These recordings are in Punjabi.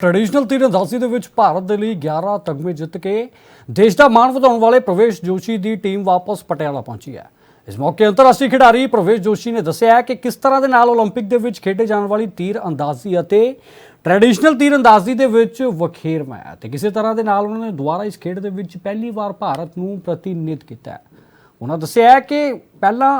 ਟ੍ਰੈਡੀਸ਼ਨਲ ਤੀਰਅੰਦਾਜ਼ੀ ਦੇ ਵਿੱਚ ਭਾਰਤ ਦੇ ਲਈ 11 ਤਗਮੇ ਜਿੱਤ ਕੇ ਦੇਸ਼ ਦਾ ਮਾਣ ਵਧਾਉਣ ਵਾਲੇ ਪ੍ਰਵੇਸ਼ ਜੋਸ਼ੀ ਦੀ ਟੀਮ ਵਾਪਸ ਪਟਿਆਲਾ ਪਹੁੰਚੀ ਹੈ ਇਸ ਮੌਕੇ ਅੰਤਰਰਾਸ਼ਟਰੀ ਖਿਡਾਰੀ ਪ੍ਰਵੇਸ਼ ਜੋਸ਼ੀ ਨੇ ਦੱਸਿਆ ਹੈ ਕਿ ਕਿਸ ਤਰ੍ਹਾਂ ਦੇ ਨਾਲ 올림픽 ਦੇ ਵਿੱਚ ਖੇਡੇ ਜਾਣ ਵਾਲੀ ਤੀਰ ਅੰਦਾਜ਼ੀ ਅਤੇ ਟ੍ਰੈਡੀਸ਼ਨਲ ਤੀਰ ਅੰਦਾਜ਼ੀ ਦੇ ਵਿੱਚ ਵਖੇਰਵਾ ਹੈ ਤੇ ਕਿਸੇ ਤਰ੍ਹਾਂ ਦੇ ਨਾਲ ਉਹਨਾਂ ਨੇ ਦੁਬਾਰਾ ਇਸ ਖੇਡ ਦੇ ਵਿੱਚ ਪਹਿਲੀ ਵਾਰ ਭਾਰਤ ਨੂੰ ਪ੍ਰਤੀਨਿਧ ਕੀਤਾ ਹੈ ਉਹਨਾਂ ਦੱਸਿਆ ਹੈ ਕਿ ਪਹਿਲਾਂ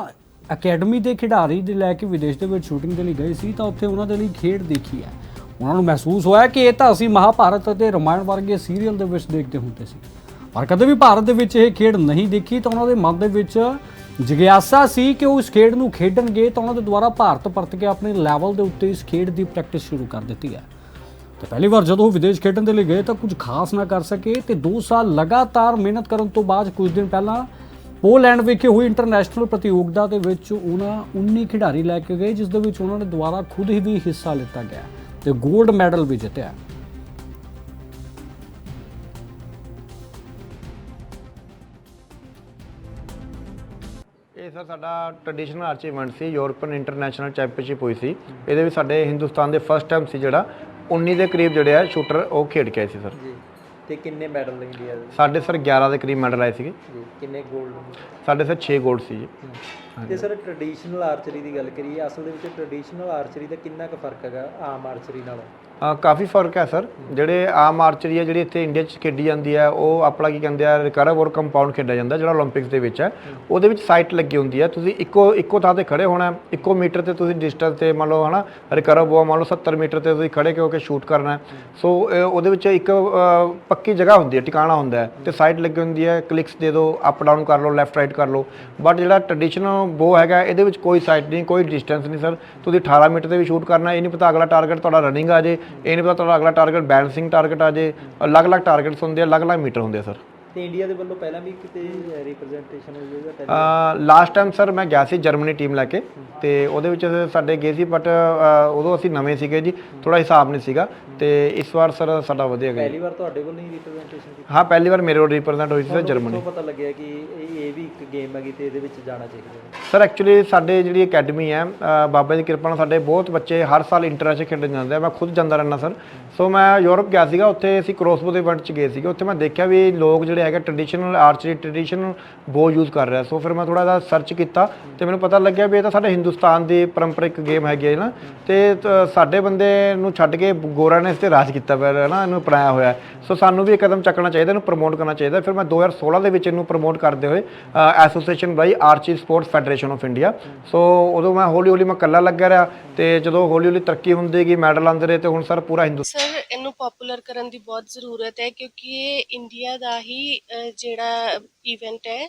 ਅਕੈਡਮੀ ਦੇ ਖਿਡਾਰੀ ਦੇ ਲੈ ਕੇ ਵਿਦੇਸ਼ ਦੇ ਵਿੱਚ ਸ਼ੂਟਿੰਗ ਦੇ ਲਈ ਗਏ ਸੀ ਤਾਂ ਉੱਥੇ ਉਹਨਾਂ ਦੇ ਲਈ ਖੇਡ ਦੇਖੀ ਹੈ ਉਹਨਾਂ ਨੂੰ ਮਹਿਸੂਸ ਹੋਇਆ ਕਿ ਇਹ ਤਾਂ ਅਸੀਂ ਮਹਾਭਾਰਤ ਅਤੇ ਰਾਮਾਇਣ ਵਰਗੇ ਸੀਰੀਅਲ ਦੇ ਵਿੱਚ ਦੇਖਦੇ ਹੁੰਦੇ ਸੀ। ਪਰ ਕਦੇ ਵੀ ਭਾਰਤ ਦੇ ਵਿੱਚ ਇਹ ਖੇਡ ਨਹੀਂ ਦੇਖੀ ਤਾਂ ਉਹਨਾਂ ਦੇ ਮਨ ਦੇ ਵਿੱਚ ਜਿਗਿਆਸਾ ਸੀ ਕਿ ਉਹ ਇਸ ਖੇਡ ਨੂੰ ਖੇਡਣਗੇ ਤਾਂ ਉਹਨਾਂ ਦੇ ਦੁਆਰਾ ਭਾਰਤ ਪਰਤ ਕੇ ਆਪਣੇ ਲੈਵਲ ਦੇ ਉੱਤੇ ਇਸ ਖੇਡ ਦੀ ਪ੍ਰੈਕਟਿਸ ਸ਼ੁਰੂ ਕਰ ਦਿੱਤੀ ਹੈ। ਤੇ ਪਹਿਲੀ ਵਾਰ ਜਦੋਂ ਉਹ ਵਿਦੇਸ਼ ਖੇਡਣ ਦੇ ਲਈ ਗਏ ਤਾਂ ਕੁਝ ਖਾਸ ਨਾ ਕਰ ਸਕੇ ਤੇ 2 ਸਾਲ ਲਗਾਤਾਰ ਮਿਹਨਤ ਕਰਨ ਤੋਂ ਬਾਅਦ ਕੁਝ ਦਿਨ ਪਹਿਲਾਂ ਪੋਲੈਂਡ ਵਿਖੇ ਹੋਈ ਇੰਟਰਨੈਸ਼ਨਲ ਪ੍ਰਤੀਯੋਗਤਾ ਦੇ ਵਿੱਚ ਉਹਨਾਂ 19 ਖਿਡਾਰੀ ਲੈ ਕੇ ਗਏ, ਜਿਸ ਦੇ ਵਿੱਚ ਉਹਨਾਂ ਨੇ ਦੁਆਰਾ ਖੁਦ ਹੀ ਵੀ ਹਿੱਸਾ ਲਿੱਤਾ ਗਿਆ। ਤੇ 골ਡ ਮੈਡਲ ਵੀ ਜਿੱਤਿਆ। ਇਹ ਸਰ ਸਾਡਾ ਟ੍ਰੈਡੀਸ਼ਨਲ ਅਚੀਵਮੈਂਟ ਸੀ ਯੂਰਪੀਅਨ ਇੰਟਰਨੈਸ਼ਨਲ ਚੈਂਪੀਅਨਸ਼ਿਪ ਹੋਈ ਸੀ। ਇਹਦੇ ਵਿੱਚ ਸਾਡੇ ਹਿੰਦੁਸਤਾਨ ਦੇ ਫਸਟ ਟਾਈਮ ਸੀ ਜਿਹੜਾ 19 ਦੇ ਕਰੀਬ ਜਿਹੜੇ ਆ ਸ਼ੂਟਰ ਉਹ ਖੇਡ ਕੇ ਆਏ ਸੀ ਸਰ। ਜੀ ਤੇ ਕਿੰਨੇ ਮੈਡਲ ਇੰਡੀਆ ਦੇ ਸਾਡੇ ਸਰ 11 ਦੇ ਕਰੀਬ ਮੈਡਲ ਆਏ ਸੀਗੇ। ਜੀ ਕਿੰਨੇ 골ਡ ਸਾਡੇ ਸਰ 6 골ਡ ਸੀ ਜੀ। ਤੇ ਸਰ ਟ੍ਰੈਡੀਸ਼ਨਲ ਆਰਚਰੀ ਦੀ ਗੱਲ ਕਰੀਏ ਅਸਲ ਦੇ ਵਿੱਚ ਟ੍ਰੈਡੀਸ਼ਨਲ ਆਰਚਰੀ ਦਾ ਕਿੰਨਾ ਕੁ ਫ਼ਰਕ ਹੈਗਾ ਆਮ ਆਰਚਰੀ ਨਾਲੋਂ? ਕਾਫੀ ਫ਼ਰਕ ਹੈ ਸਰ। ਜਿਹੜੇ ਆਮ ਆਰਚਰੀ ਹੈ ਜਿਹੜੀ ਇੱਥੇ ਇੰਡੀਆ 'ਚ ਖੇਡੀ ਜਾਂਦੀ ਹੈ ਉਹ ਆਪਣਾ ਕੀ ਕਹਿੰਦੇ ਆ ਰਿਕਰਵ ਔਰ ਕੰਪਾਊਂਡ ਖੇਡਿਆ ਜਾਂਦਾ ਜਿਹੜਾ 올림픽ਸ ਦੇ ਵਿੱਚ ਹੈ। ਉਹਦੇ ਵਿੱਚ ਸਾਈਟ ਲੱਗੀ ਹੁੰਦੀ ਹੈ। ਤੁਸੀਂ ਇੱਕੋ ਇੱਕੋ ਥਾਂ ਤੇ ਖੜੇ ਹੋਣਾ ਇੱਕੋ ਮੀਟਰ ਤੇ ਤੁਸੀਂ ਡਿਸਟੈਂਸ ਤੇ ਮੰਨ ਲਓ ਹਨਾ ਰਿਕਰਵ ਉਹ ਮੰਨ ਲਓ 70 ਮੀਟਰ ਤੇ ਤੁਸੀਂ ਖੜੇ ਹੋ। ਕੇ ਸ਼ੂਟ ਕਰਨਾ ਸੋ ਉਹਦੇ ਵਿੱਚ ਇੱਕ ਪੱਕੀ ਜਗ੍ਹਾ ਹੁੰਦੀ ਹੈ ਟਿਕਾਣਾ ਹੁੰਦਾ ਹੈ। ਤੇ ਸਾਈਟ ਲੱਗੀ ਹੁੰਦੀ ਹੈ ਕਲਿਕਸ ਦੇ ਦਿਓ ਅਪ ਡਾਊਨ ਕਰ ਲਓ ਲੈਫਟ ਰਾਈਟ ਕਰ ਲਓ। ਬਟ ਜਿਹੜਾ ਟ੍ਰੈਡੀਸ਼ਨਲ ਬੋ ਹੈਗਾ, ਇਹਦੇ ਵਿੱਚ ਕੋਈ ਸਾਈਟ ਨਹੀਂ, ਕੋਈ ਡਿਸਟੈਂਸ ਨਹੀਂ ਸਰ ਤੁਸੀਂ 18 ਮੀਟਰ ਤੇ ਵੀ ਸ਼ੂਟ ਕਰਨਾ, ਇਹ ਨਹੀਂ ਪਤਾ ਅਗਲਾ ਟਾਰਗੇਟ ਤੁਹਾਡਾ ਰਨਿੰਗ ਆ ਜੇ, ਇਹ ਨਹੀਂ ਪਤਾ ਤੁਹਾਡਾ ਅਗਲਾ ਟਾਰਗੇਟ ਬੈਲੈਂਸਿੰਗ ਟਾਰਗੇਟ ਆ ਜੇ, ਅਲੱਗ-ਅਲੱਗ ਟਾਰਗੇਟਸ ਹੁੰਦੇ ਆ, ਅਲੱਗ-ਅਲੱਗ ਮੀਟਰ ਹੁੰਦੇ ਆ ਸਰ ਤੇ ਇੰਡੀਆ ਦੇ ਵੱਲੋਂ ਪਹਿਲਾਂ ਵੀ ਕਿਤੇ ਰਿਪਰੈਜ਼ੈਂਟੇਸ਼ਨ ਹੋਈ ਹੈ ਜਾਂ ਪਹਿਲਾਂ ਲਾਸਟ ਟਾਈਮ ਸਰ ਮੈਂ ਗਿਆ ਸੀ ਜਰਮਨੀ ਟੀਮ ਲੈ ਕੇ ਤੇ ਉਹਦੇ ਵਿੱਚ ਸਾਡੇ ਗਏ ਸੀ ਬਟ ਉਦੋਂ ਅਸੀਂ ਨਵੇਂ ਸੀਗੇ ਜੀ ਥੋੜਾ ਹਿਸਾਬ ਨਹੀਂ ਸੀਗਾ ਤੇ ਇਸ ਵਾਰ ਸਰ ਸਾਡਾ ਵਧੀਆ ਗਿਆ। ਪਹਿਲੀ ਵਾਰ ਤੁਹਾਡੇ ਵੱਲੋਂ ਹੀ ਰਿਪਰੈਜ਼ੈਂਟੇਸ਼ਨ ਕੀਤੀ? ਹਾਂ ਪਹਿਲੀ ਵਾਰ ਮੇਰੇ ਕੋਲ ਰਿਪਰੈਜ਼ੈਂਟ ਹੋਈ ਸੀ ਸਰ ਜਰਮਨੀ ਤੋਂ ਪਤਾ ਲੱਗਿਆ ਕਿ ਇਹ ਇਹ ਵੀ ਇੱਕ ਗੇਮ ਹੈਗੀ ਤੇ ਇਹਦੇ ਵਿੱਚ ਜਾਣਾ ਚਾਹੀਦਾ ਹੈ? ਸਰ ਐਕਚੁਅਲੀ ਸਾਡੇ ਜਿਹੜੀ ਅਕੈਡਮੀ ਹੈ ਅ, ਬਾਬਾ ਦੀ ਕਿਰਪਾ ਨਾਲ ਸਾਡੇ ਬਹੁਤ ਬੱਚੇ ਹਰ ਸਾਲ ਇੰਟਰਨੈਸ਼ਨਲ ਖੇਡਣ ਜਾਂਦੇ ਆ। ਮੈਂ ਖੁਦ ਜਾਂਦਾ ਰਹਿੰਦਾ ਸਰ ਸੋ ਮੈਂ ਯੂਰਪ ਗਿਆ ਸੀਗਾ ਉੱਥੇ ਅਸੀਂ ਕ੍ਰੋਸਬੋ ਦੇ ਇਵੈਂਟ 'ਚ ਗਏ ਸੀਗੇ। ਉੱਥੇ ਮੈਂ ਦੇਖਿਆ ਵੀ ਲੋਕ ਜਿਹੜੇ ਹੈਗੇ traditional archery traditional bow use ਕਰ ਰਿਹਾ। ਸੋ ਫਿਰ ਮੈਂ ਥੋੜਾ ਜਿਹਾ ਸਰਚ ਕੀਤਾ ਤੇ ਮੈਨੂੰ ਪਤਾ ਲੱਗਿਆ ਵੀ ਇਹ ਤਾਂ ਸਾਡੇ ਹਿੰਦੁਸਤਾਨ ਦੀ ਪਰੰਪਰਿਕ ਗੇਮ ਹੈਗੀ ਹੈ ਨਾ। ਤੇ ਸਾਡੇ ਬੰਦੇ ਨੂੰ ਛੱਡ ਕੇ ਗੋਰਾ ਨੇ ਇਸ ਤੇ ਰਾਜ ਕੀਤਾ ਪਿਆ ਹੈ ਨਾ, ਇਹਨੂੰ ਅਪਣਾਇਆ ਹੋਇਆ ਸੋ ਸਾਨੂੰ ਵੀ ਇਹ ਕਦਮ ਚੱਕਣਾ ਚਾਹੀਦਾ, ਇਹਨੂੰ ਪ੍ਰਮੋਟ ਕਰਨਾ ਚਾਹੀਦਾ। ਫਿਰ ਮੈਂ 2016 ਦੇ ਵਿੱਚ ਇਹਨੂੰ ਪ੍ਰਮੋਟ ਕਰਦੇ ਹੋਏ association by archery sports federation of India so ਉਦੋਂ ਮੈਂ ਹੌਲੀ ਹੌਲੀ ਮੈਂ ਇਕੱਲਾ ਲੱਗਿਆ ਰਿਹਾ ਤੇ ਜਦੋਂ ਹੌਲੀ ਹੌਲੀ ਤਰੱਕੀ ਹੁੰਦੀ ਗਈ ਮੈਡਲ ਆਉਂਦੇ ਰਹੇ ਤੇ ਹੁਣ ਸਰ ਪੂਰਾ ਹਿੰਦੂ ਸਰ ਇਹਨੂੰ ਪਪੂਲਰ ਕਰਨ ਦੀ ਬਹੁਤ ਜ਼ਰੂਰਤ ਹੈ ਕਿਉਂਕਿ ਇਹ ਇੰਡੀਆ ਦਾ ਹੀ ਅ, ਜਿਹੜਾ ਇਵੈਂਟ ਹੈ।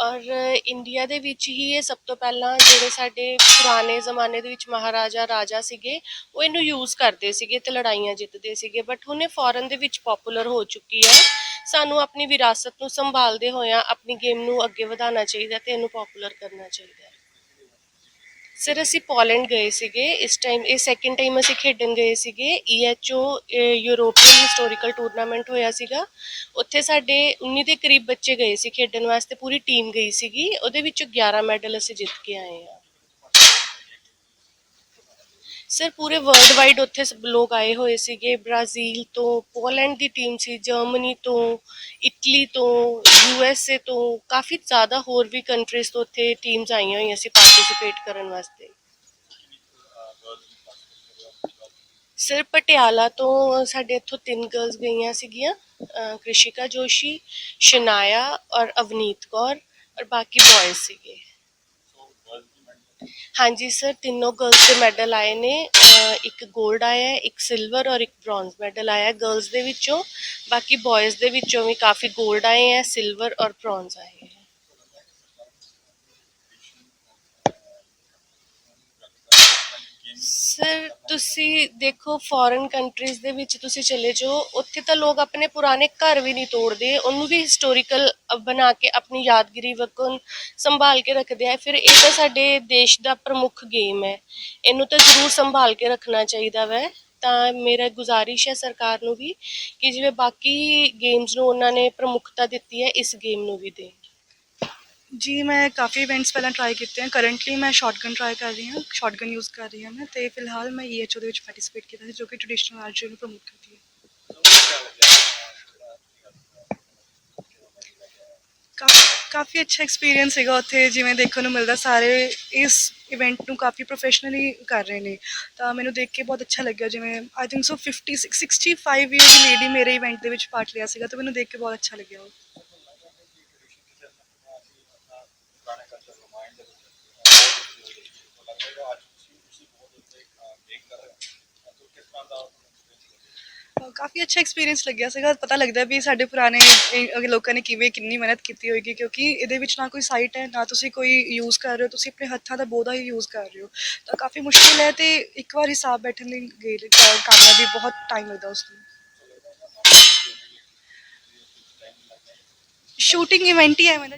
ਔਰ ਇੰਡੀਆ ਦੇ ਵਿੱਚ ਹੀ ਇਹ ਸਭ ਤੋਂ ਪਹਿਲਾਂ ਜਿਹੜੇ ਸਾਡੇ ਪੁਰਾਣੇ ਜ਼ਮਾਨੇ ਦੇ ਵਿੱਚ ਮਹਾਰਾਜਾ ਰਾਜਾ ਸੀਗੇ ਉਹ ਇਹਨੂੰ ਯੂਜ਼ ਕਰਦੇ ਸੀਗੇ ਤੇ ਲੜਾਈਆਂ ਜਿੱਤਦੇ ਸੀਗੇ। ਬਟ ਹੁਣ ਇਹ ਫੋਰਨ ਦੇ ਵਿੱਚ ਪਪੂਲਰ ਹੋ ਚੁੱਕੀ ਹੈ। ਸਾਨੂੰ ਆਪਣੀ ਵਿਰਾਸਤ ਨੂੰ ਸੰਭਾਲਦੇ ਹੋਇਆਂ ਆਪਣੀ ਗੇਮ ਨੂੰ ਅੱਗੇ ਵਧਾਉਣਾ ਚਾਹੀਦਾ ਤੇ ਇਹਨੂੰ ਪਪੂਲਰ ਕਰਨਾ ਚਾਹੀਦਾ ਸਰ, ਅਸੀਂ ਪੋਲੈਂਡ ਗਏ ਸੀਗੇ। ਇਸ ਟਾਈਮ ਇਹ ਸੈਕਿੰਡ ਟਾਈਮ ਅਸੀਂ ਖੇਡਣ ਗਏ ਸੀਗੇ। E EHO European historical tournament ਹੋਇਆ ਸੀਗਾ। ਉੱਥੇ ਸਾਡੇ 19 ਦੇ ਕਰੀਬ ਬੱਚੇ ਗਏ ਸੀ ਖੇਡਣ ਵਾਸਤੇ। ਪੂਰੀ ਟੀਮ ਗਈ ਸੀਗੀ। ਉਹਦੇ ਵਿੱਚੋਂ 11 ਮੈਡਲ ਅਸੀਂ ਜਿੱਤ ਕੇ ਆਏ ਹਾਂ ਸਰ, ਪੂਰੇ ਵਰਲਡ ਵਾਈਡ ਉੱਥੇ ਸਭ ਲੋਕ ਆਏ ਹੋਏ ਸੀਗੇ। ਬ੍ਰਾਜ਼ੀਲ ਤੋਂ, ਪੋਲੈਂਡ ਦੀ ਟੀਮ ਸੀ, ਜਰਮਨੀ ਤੋਂ, ਇਟਲੀ ਤੋਂ ਯੂ ਐਸ ਏ ਤੋਂ, ਕਾਫੀ ਜ਼ਿਆਦਾ ਹੋਰ ਵੀ ਕੰਟਰੀਜ਼ ਤੋਂ ਉੱਥੇ ਟੀਮਸ ਆਈਆਂ ਹੋਈਆਂ ਸੀ ਪਾਰਟਿਸਿਪੇਟ ਕਰਨ ਵਾਸਤੇ। ਸਰ, ਪਟਿਆਲਾ ਤੋਂ ਸਾਡੇ ਇੱਥੋਂ ਤਿੰਨ ਗਰਲਸ ਗਈਆਂ ਸੀਗੀਆਂ ਕ੍ਰਿਸ਼ਿਕਾ ਜੋਸ਼ੀ, ਸ਼ਨਾਇਆ ਔਰ ਅਵਨੀਤ ਕੌਰ ਔਰ ਬਾਕੀ ਬॉयਜ਼ ਸੀਗੇ। ਹਾਂਜੀ ਸਰ, ਤਿੰਨੋਂ ਗਰਲਸ ਦੇ ਮੈਡਲ ਆਏ ਨੇ ਇੱਕ ਗੋਲਡ ਆਇਆ ਹੈ ਇੱਕ ਸਿਲਵਰ ਔਰ ਇੱਕ ਬ੍ਰੌਂਜ਼ ਮੈਡਲ ਆਇਆ ਹੈ ਗਰਲਸ ਦੇ ਵਿੱਚੋਂ, ਬਾਕੀ ਬॉयਜ਼ ਦੇ ਵਿੱਚੋਂ ਵੀ ਕਾਫੀ ਗੋਲਡ ਆਏ ਹੈ ਸਿਲਵਰ ਔਰ ਬ੍ਰੌਂਜ਼ ਆਏ ਹੈ। ਸਰ, ਤੁਸੀਂ ਦੇਖੋ ਫੋਰਨ ਕੰਟਰੀਜ਼ ਦੇ ਵਿੱਚ ਤੁਸੀਂ ਚਲੇ ਜਾਓ, ਉੱਥੇ ਤਾਂ ਲੋਕ ਆਪਣੇ ਪੁਰਾਣੇ ਘਰ ਵੀ ਨਹੀਂ ਤੋੜਦੇ। ਉਹਨੂੰ ਵੀ ਹਿਸਟੋਰੀਕਲ ਬਣਾ ਕੇ ਆਪਣੀ ਯਾਦਗਿਰੀ ਵਕਨ ਸੰਭਾਲ ਕੇ ਰੱਖਦੇ ਆ। ਫਿਰ ਇਹ ਤਾਂ ਸਾਡੇ ਦੇਸ਼ ਦਾ ਪ੍ਰਮੁੱਖ ਗੇਮ ਹੈ। ਇਹਨੂੰ ਤਾਂ ਜ਼ਰੂਰ ਸੰਭਾਲ ਕੇ ਰੱਖਣਾ ਚਾਹੀਦਾ ਵੈ। ਤਾਂ ਮੇਰਾ ਗੁਜ਼ਾਰਿਸ਼ ਹੈ ਸਰਕਾਰ ਨੂੰ ਵੀ ਕਿ ਜਿਵੇਂ ਬਾਕੀ ਗੇਮਸ ਨੂੰ ਉਹਨਾਂ ਨੇ ਪ੍ਰਮੁੱਖਤਾ ਦਿੱਤੀ ਹੈ, ਇਸ ਗੇਮ ਨੂੰ ਵੀ ਦੇਣ। ਜੀ, ਮੈਂ ਕਾਫੀ ਇਵੈਂਟਸ ਪਹਿਲਾਂ ਟਰਾਈ ਕੀਤੇ ਆ। ਕਰੰਟਲੀ ਮੈਂ ਸ਼ਾਟਗਨ ਟਰਾਈ ਕਰ ਰਹੀ ਹਾਂ ਸ਼ਾਟਗਨ ਯੂਜ਼ ਕਰ ਰਹੀ ਹਾਂ ਮੈਂ ਤੇ ਫਿਲਹਾਲ ਮੈਂ ਈਐਚਓ ਦੇ ਵਿੱਚ ਪਾਰਟਿਸਿਪੇਟ ਕੀਤਾ ਸੀ, ਜੋ ਕਿ ਟ੍ਰੈਡੀਸ਼ਨਲ ਆਰਚਰੀ ਨੂੰ ਪ੍ਰਮੋਟ ਕਰਦੀ ਹੈ। ਕਾਫੀ ਅੱਛਾ ਐਕਸਪੀਰੀਅੰਸ ਹੈਗਾ ਉੱਥੇ, ਜਿਵੇਂ ਦੇਖਣ ਨੂੰ ਮਿਲਦਾ, ਸਾਰੇ ਇਸ ਇਵੈਂਟ ਨੂੰ ਕਾਫੀ ਪ੍ਰੋਫੈਸ਼ਨਲੀ ਕਰ ਰਹੇ ਨੇ। ਤਾਂ ਮੈਨੂੰ ਦੇਖ ਕੇ ਬਹੁਤ ਅੱਛਾ ਲੱਗਿਆ, ਜਿਵੇਂ ਆਈ ਥਿੰਕ ਸੋ 50 65 ਇਅਰ ਦੀ ਲੇਡੀ ਮੇਰੇ ਇਵੈਂਟ ਦੇ ਵਿੱਚ ਪਾਰਟ ਲਿਆ ਸੀਗਾ, ਤਾਂ ਮੈਨੂੰ ਦੇਖ ਕੇ ਬਹੁਤ ਅੱਛਾ ਲੱਗਿਆ ਉਹ। ਕਾਫੀ ਅੱਛਾ ਐਕਸਪੀਰੀਅੰਸ ਲੱਗਿਆ ਸੀਗਾ। ਪਤਾ ਲੱਗਦਾ ਵੀ ਸਾਡੇ ਪੁਰਾਣੇ ਇਹ, ਲੋਕਾਂ ਨੇ ਕਿਵੇਂ ਕਿੰਨੀ ਮਿਹਨਤ ਕੀਤੀ ਹੋਏਗੀ ਕਿਉਂਕਿ ਇਹਦੇ ਵਿੱਚ ਨਾ ਕੋਈ ਸਾਈਟ ਹੈ ਨਾ ਤੁਸੀਂ ਕੋਈ ਯੂਜ਼ ਕਰ ਰਹੇ ਹੋ ਤੁਸੀਂ ਆਪਣੇ ਹੱਥਾਂ ਦਾ ਬੋਧਾ ਹੀ ਯੂਜ਼ ਕਰ ਰਹੇ ਹੋ। ਤਾਂ ਕਾਫੀ ਮੁਸ਼ਕਿਲ ਹੈ ਤੇ ਇੱਕ ਵਾਰ ਹਿਸਾਬ ਬੈਠਣ ਲਈ ਗਏ ਕਾਮਯਾਬੀ ਬਹੁਤ ਟਾਈਮ ਲੱਗਦਾ ਉਸ ਨੂੰ। ਸ਼ੂਟਿੰਗ ਇਵੈਂਟ ਹੀ ਹੈ ਮੇਰਾ